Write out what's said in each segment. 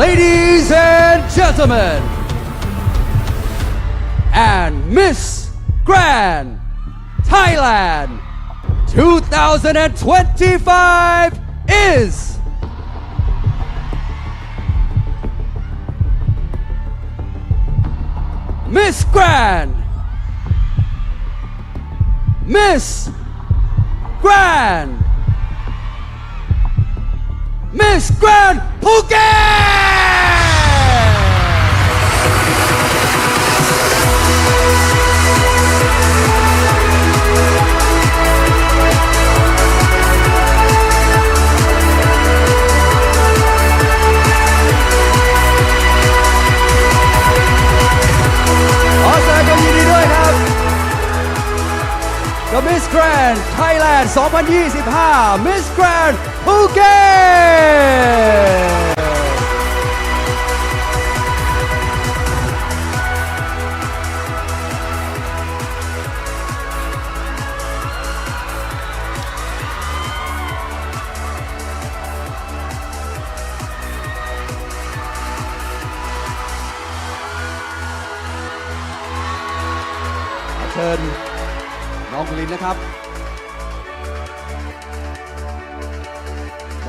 Ladies and gentlemen, and Miss Grand Thailand 2025 is Miss Grand Miss Grand Miss Grand Phuket กับ Miss Grand Thailand 2025 Miss Grand Phuket เชิญน้ องลินนะครับ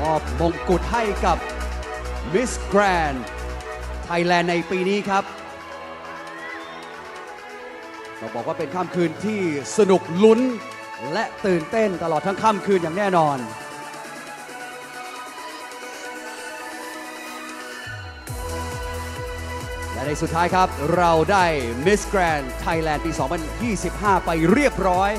มอบมงกุฎให้กับมิสแกรนไทยแลนด์ในปีนี้ครับเราบอกว่าเป็นค่ำคืนที่สนุกลุ้นและตื่นเต้นตลอดทั้งค่ำคืนอย่างแน่นอน และในสุดท้ายครับ เราได้ Miss Grand Thailand ปี 2025 ไปเรียบร้อย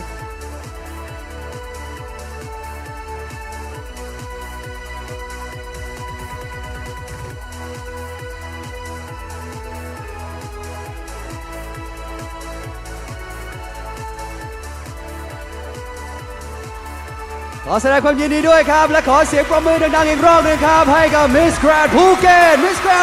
ขอแสดงความยินดีด้วยครับ และขอเสียงปรบมือดังๆอีกรอบหนึงครับ ให้กับ Miss Grand Phuket Miss Grand